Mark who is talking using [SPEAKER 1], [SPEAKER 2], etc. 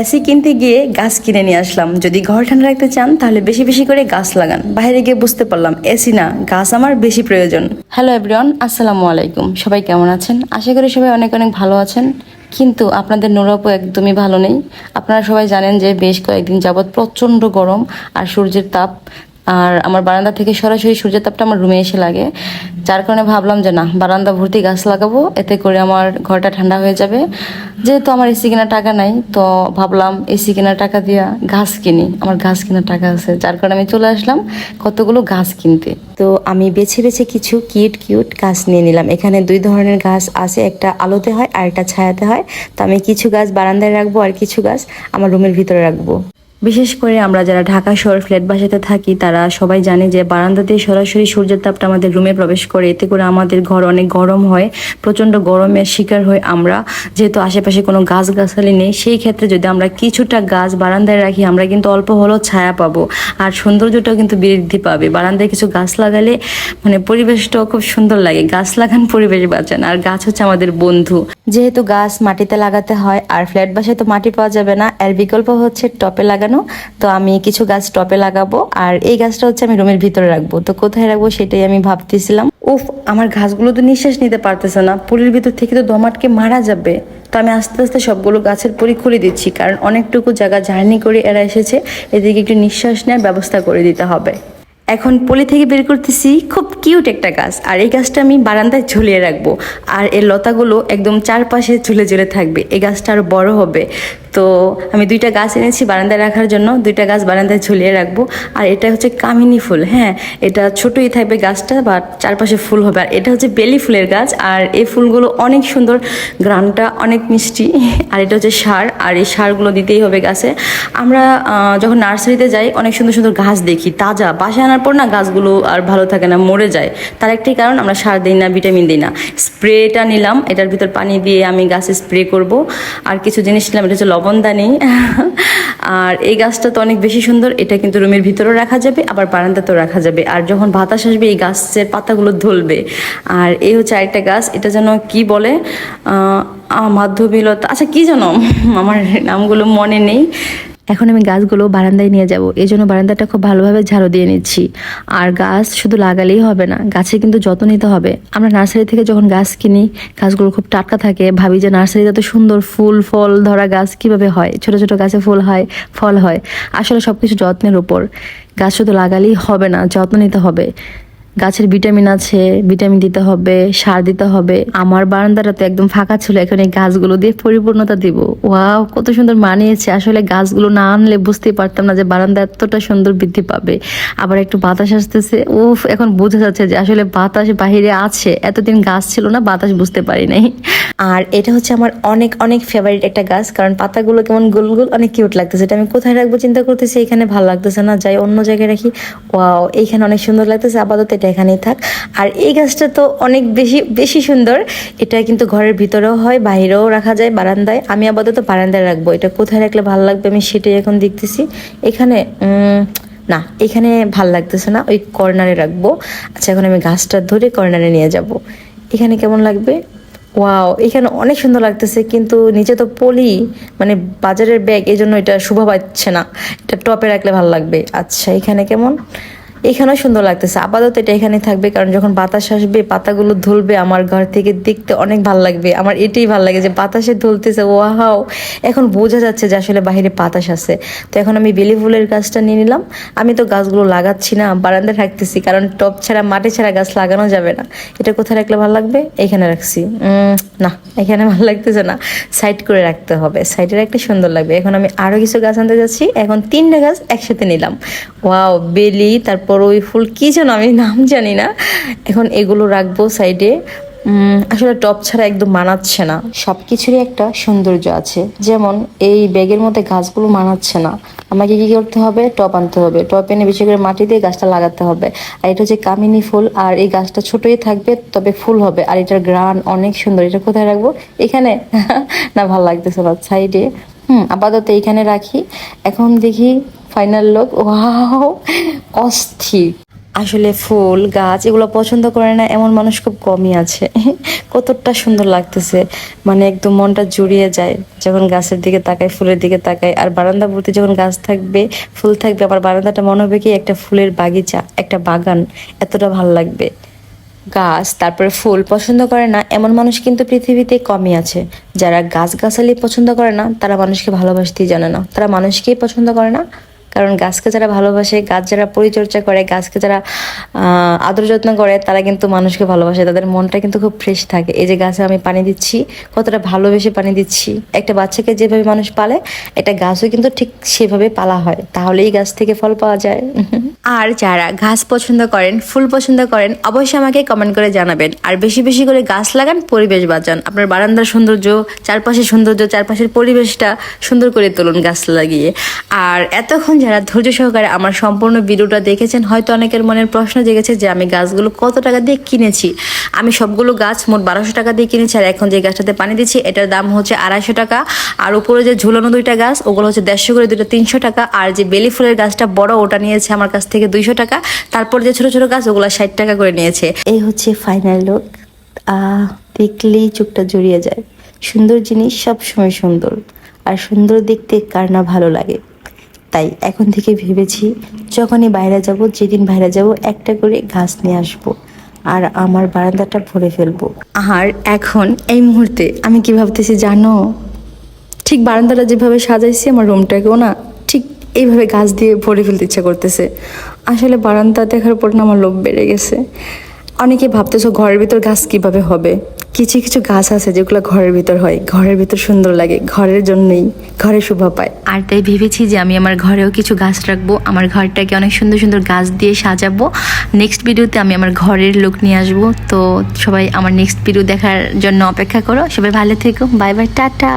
[SPEAKER 1] AC কিনতে গিয়ে গাছ কিনে নিয়ে আসলাম। যদি ঘর ঠান্ডা রাখতে চান, তাহলে বেশি বেশি করে গাছ লাগান। বাইরে গিয়ে বুঝতে পারলাম, এসি না, গাছ আমার বেশি প্রয়োজন। হ্যালো এভরিওয়ান আসসালামু আলাইকুম। সবাই কেমন আছেন? আশা করি সবাই অনেক অনেক ভালো আছেন। কিন্তু আপনাদের নুরাপু একদমই ভালো নেই। আপনারা সবাই জানেন যে বেশ কয়েকদিন যাবৎ প্রচণ্ড গরম আর সূর্যের তাপ আর আমার বারান্দা থেকে সরাসরি সূর্যের তাপটা আমার রুমে এসে লাগে। যার কারণে ভাবলাম যে না, বারান্দা ভর্তি গাছ লাগাবো, এতে করে আমার ঘরটা ঠান্ডা হয়ে যাবে। যেহেতু আমার এসি কেনার টাকা নাই, তো ভাবলাম এসি কেনার টাকা দিয়া গাছ কিনি। আমার গাছ কেনার টাকা আছে, যার কারণে আমি চলে আসলাম কতগুলো গাছ কিনতে। তো আমি বেছে বেছে কিছু কিউট কিউট গাছ নিয়ে নিলাম। এখানে দুই ধরনের গাছ আছে, একটা আলোতে হয় আর একটা ছায়াতে হয়। তো আমি কিছু গাছ বারান্দায় রাখব আর কিছু গাছ আমার রুমের ভিতরে রাখব। বিশেষ করে আমরা যারা ঢাকা শহর ফ্ল্যাট বাসাতে থাকি, তারা সবাই জানে যে বারান্দা দিয়ে সরাসরি সূর্যের তাপটা আমাদের রুমে প্রবেশ করে। এতে করে আমাদের ঘর অনেক গরম হয়, প্রচণ্ড গরমের শিকার হই আমরা। যেহেতু আশেপাশে কোনো গাছ গাছালি নেই, সেই ক্ষেত্রে যদি আমরা কিছুটা গাছ বারান্দায় রাখি, আমরা কিন্তু অল্প হলেও ছায়া পাবো। আর সৌন্দর্যটাও কিন্তু বৃদ্ধি পাবে। বারান্দায় কিছু গাছ লাগালে মানে পরিবেশটাও খুব সুন্দর লাগে। গাছ লাগান পরিবেশ বাঁচান। আর গাছ হচ্ছে আমাদের বন্ধু। যেহেতু গাছ মাটিতে লাগাতে হয়, আর ফ্ল্যাট বাসায় তো মাটি পাওয়া যাবে না, এর বিকল্প হচ্ছে টপে লাগানো, তো আমি কিছু গাছ টপে লাগাবো, আর এই গাছটা হচ্ছে আমি রুমের ভিতরে রাখব। তো কোথায় রাখব সেটাই আমি ভাবতেছিলাম। উফ, আমার ঘাসগুলো তো নিঃশ্বাস নিতে পারতেছে না। পুলের ভিতর থেকে তো দমাটকে মারা যাবে। তো আমি আস্তে আস্তে সবগুলো গাছের পরি খুলে দিচ্ছি, কারণ অনেকটুকু জায়গা জার্নি করে এরা এসেছে। এদিকে একটু নিঃশ্বাস নেওয়ার ব্যবস্থা করে দিতে হবে। এখন পলি থেকে বের করতেছি, খুব কিউট একটা গাছ। আর এই গাছটা আমি বারান্দায় ঝুলিয়ে রাখব। আর এর লতাগুলো একদম চারপাশে ঝুলে ঝুলে থাকবে। এই গাছটা আরও বড় হবে। তো আমি দুইটা গাছ এনেছি বারান্দায় রাখার জন্য। দুইটা গাছ বারান্দায় ঝুলিয়ে রাখব। আর এটা হচ্ছে কামিনী ফুল হ্যাঁ? এটা ছোটই থাকবে গাছটা, বা চারপাশে ফুল হবে। আর এটা হচ্ছে বেলি ফুলের গাছ। আর এই ফুলগুলো অনেক সুন্দর, গ্রামটা অনেক মিষ্টি। আর এটা হচ্ছে সার। আর এই সারগুলো দিতেই হবে গাছে। আমরা যখন নার্সারিতে যাই, অনেক সুন্দর সুন্দর গাছ দেখি, তাজা, বাসায় আনার পর না গাছগুলো আর ভালো থাকে না, মরে যায়। তার একটাই কারণ, আমরা সার দিই না ভিটামিন দিই না। স্প্রেটা নিলাম, এটার ভিতর পানি দিয়ে আমি গাছে স্প্রে করব। আর কিছু জিনিস নিলাম, এটা হচ্ছে লবণদানি আর এই গাছটা তো অনেক বেশি সুন্দর, এটা কিন্তু রুমের ভিতরেও রাখা যাবে, আবার বারান্দাতেও রাখা যাবে। আর যখন বাতাস আসবে, এই গাছের পাতাগুলো ধলবে। আর এই হচ্ছে আরেকটা গাছ, এটা যেন কি বলে? মাধ্যমিলতা আচ্ছা কি যেন? আমার নামগুলো মনে নেই। এখন আমি গাছগুলো বারান্দায় নিয়ে যাব। এই জন্য বারান্দাটা খুব ভালোভাবে ঝাড়ু দিয়ে নিচ্ছি। আর গাছ শুধু লাগালেই হবে না গাছের কিন্তু যত্ন নিতে হবে। আমরা নার্সারি থেকে যখন গাছ কিনি, গাছগুলো খুব টাটকা থাকে। ভাবি যে নার্সারিতে এত সুন্দর ফুল, ফল ধরা গাছ কীভাবে হয়? ছোট ছোট গাছে ফুল হয়, ফল হয়। আসলে সবকিছু যত্নের উপর। গাছ শুধু লাগালেই হবে না, যত্ন নিতে হবে। গাছের ভিটামিন আছে, ভিটামিন দিতে হবে, সার দিতে হবে। আমার বারান্দাটা তো একদম ফাঁকা ছিল, এখন এই গাছগুলো দিয়ে পরিপূর্ণতা দিব। ওয়াও, কত সুন্দর মানিয়েছে। আসলে গাছগুলো না আনলে বুঝতেই পারতাম না যে বারান্দা এতটা সুন্দর বৃদ্ধি পাবে। আবার একটু বাতাস আসতেছে। উফ, এখন বোঝা যাচ্ছে যে আসলে বাতাস বাহিরে আছে। এতদিন গাছ ছিল না, বাতাস বুঝতে পারি নাই। আর এটা হচ্ছে আমার অনেক অনেক ফেভারিট একটা গাছ, কারণ পাতাগুলো কেমন গোল গোল, অনেক কিউট লাগতেছে। এটা আমি কোথায় রাখব চিন্তা করতেছি, এখানে ভালো লাগতেছে না, যাই অন্য জায়গায় রাখি। ওয়াও, এইখানে অনেক সুন্দর লাগতেছে। আপাতত এটা এখানেই থাক। আর এই গাছটা তো অনেক বেশি বেশি সুন্দর। এটা কিন্তু ঘরের ভিতরেও হয় বাইরেও রাখা যায়, বারান্দায়। আমি আপাতত বারান্দায় রাখব। এটা কোথায় রাখলে ভালো লাগবে আমি সেটাই এখন দেখতেছি। এখানে না, এখানে ভালো লাগতেছে না, ওই কর্নারে রাখব। আচ্ছা এখন আমি গাছটা ধরে কর্নারে নিয়ে যাব। এখানে কেমন লাগবে? ওয়াও, এখানে অনেক সুন্দর লাগতেছে, কিন্তু নিচে তো পলি মানে বাজারের ব্যাগ এই জন্য এটা শোভা পাচ্ছে না। এটা টপে রাখলে ভালো লাগবে। আচ্ছা এখানে কেমন? এখানেও সুন্দর লাগতেছে। আপাতত এটা এখানে থাকবে, কারণ যখন বাতাস আসবে, পাতাগুলো ধুলবে, আমার ঘর থেকে দেখতে অনেক ভালো লাগবে। আমার এটাই ভালো লাগে যে বাতাসে ধুলতেছে, ওয়াও! এখন বোঝা যাচ্ছে যে আসলে বাইরে বাতাস আছে। তো এখন আমি বেলি ফুলের গাছটা নিয়ে নিলাম। আমি তো গাছগুলো লাগাচ্ছি না, বারান্দায় রাখতেছি, কারণ টপ ছাড়া, মাটি ছাড়া গাছ লাগানো যাবে না। এটা কোথায় রাখলে ভালো লাগবে? এখানে রাখছি। না, এখানে ভালো লাগতেছে না। সাইড করে রাখতে হবে। সাইডে রাখলে সুন্দর লাগবে। এখন আমি আরও কিছু গাছ আনতে যাচ্ছি। এখন তিনটা গাছ একসাথে নিলাম। ওয়াও, বেলি, তারপর ওই ফুল কী যেন আমি নাম জানি না। এখন এগুলো রাখব সাইডে আসলে টপ ছাড়া একদম মানাচ্ছে না। সব কিছুরই একটা সৌন্দর্য আছে। যেমন এই ব্যাগের মধ্যে গাছগুলো মানাচ্ছে না। আমাকে কি করতে হবে? টপ আনতে হবে। টপ এনে বেশি করে মাটি দিয়ে গাছটা লাগাতে হবে। আর এটা হচ্ছে কামিনী ফুল। আর এই গাছটা ছোটই থাকবে, তবে ফুল হবে। আর এটার গ্রান অনেক সুন্দর। এটা কোথায় রাখব? এখানে। না, ভালো লাগতেছে না সাইডে হুম, আপাতত এইখানে রাখি। এখন দেখি ফাইনাল লোক ওয়াও অস্থির। আসলে ফুল, গাছ এগুলো পছন্দ করে না, এমন মানুষ খুব কমই আছে। কতটা সুন্দর লাগতেছে। মানে একদম মনটা জুড়িয়ে যায়। যখন গাছের দিকে তাকাই, ফুলের দিকে তাকাই, আর বারান্দা ভর্তি যখন গাছ থাকবে, ফুল থাকবে, আমার বারান্দাটা মনে হবে কি একটা ফুলের বাগিচা, একটা বাগান। এতটা ভালো লাগবে। গাছ, তারপরে ফুল পছন্দ করে না, এমন মানুষ কিন্তু পৃথিবীতে কমই আছে। যারা গাছ গাছালি পছন্দ করে না, তারা মানুষকে ভালোবাসতেই জানে না। তারা মানুষকেই পছন্দ করে না কারণ গাছকে যারা ভালোবাসে, গাছ যারা পরিচর্যা করে, গাছকে যারা আদর যত্ন করে, তারা কিন্তু মানুষকে ভালোবাসে। তাদের মনটা কিন্তু খুব ফ্রেশ থাকে। এই যে গাছে আমি পানি দিচ্ছি, কতটা ভালোবেসে পানি দিচ্ছি। একটা বাচ্চাকে যেভাবে মানুষ পালে, একটা গাছও কিন্তু ঠিক সেভাবে পালা হয়। তাহলেই গাছ থেকে ফল পাওয়া যায়। আর যারা গাছ পছন্দ করেন, ফুল পছন্দ করেন, অবশ্যই আমাকে কমেন্ট করে জানাবেন। আর বেশি বেশি করে গাছ লাগান, পরিবেশ বাঁচান। আপনার বারান্দার সৌন্দর্য, চারপাশের সৌন্দর্য, চারপাশের পরিবেশটা সুন্দর করে তুলুন গাছ লাগিয়ে। আর এতক্ষণ যারা ধৈর্য সহকারে আমার সম্পূর্ণ ভিডিওটা দেখেছেন, হয়তো অনেকের মনের প্রশ্ন জেগেছে যে আমি গাছগুলো কত টাকা দিয়ে কিনেছি। আমি সবগুলো গাছ মোট বারোশো টাকা দিয়ে কিনেছি আর এখন যে গাছটাতে পানি দিচ্ছি, এটার দাম হচ্ছে আড়াইশো টাকা। আর উপরে যে ঝুলানো দুইটা গাছ, ওগুলো হচ্ছে দেড়শো করে, দুইটা তিনশো টাকা। আর যে বেলি ফুলের গাছটা বড়, ওটা নিয়েছে আমার কাছ থেকে দুইশো টাকা। তারপর যে ছোট ছোট গাছ, ওগুলো ষাট টাকা করে নিয়েছে। এই হচ্ছে ফাইনাল লুক দেখলেই চোখটা জড়িয়ে যায়। সুন্দর জিনিস সব সময় সুন্দর। আর সুন্দর দেখতে কার না ভালো লাগে। তাই এখন থেকে ভেবেছি যখনই বাইরে যাব, যেদিন বাইরে যাব, একটা করে গাছ নিয়ে আসব আর আমার বারান্দাটা ভরে ফেলব। আর এখন এই মুহূর্তে আমি কি ভাবতেছি জানো? ঠিক বারান্দাটা যেভাবে সাজাইছি, আমার রুমটাকেও না ঠিক এইভাবে গাছ দিয়ে ভরে ফেলতে ইচ্ছা করতেছে। আসলে বারান্দা দেখার পর না আমার লোভ বেড়ে গেছে। অনেকে ভাবতেছো ঘরের ভিতর গাছ কীভাবে হবে? কিছু কিছু গাছ আছে যেগুলো ঘরের ভিতর হয়। ঘরের ভিতর সুন্দর লাগে। ঘরের জন্যই ঘরে শোভা পায়। আর তাই ভেবেছি যে আমি আমার ঘরেও কিছু গাছ রাখব। আমার ঘরটাকে অনেক সুন্দর সুন্দর গাছ দিয়ে সাজাবো। নেক্সট ভিডিওতে আমি আমার ঘরের লোক নিয়ে আসব। তো সবাই আমার নেক্সট ভিডিও দেখার জন্য অপেক্ষা করো। সবাই ভালো থেকো। Bye bye tata.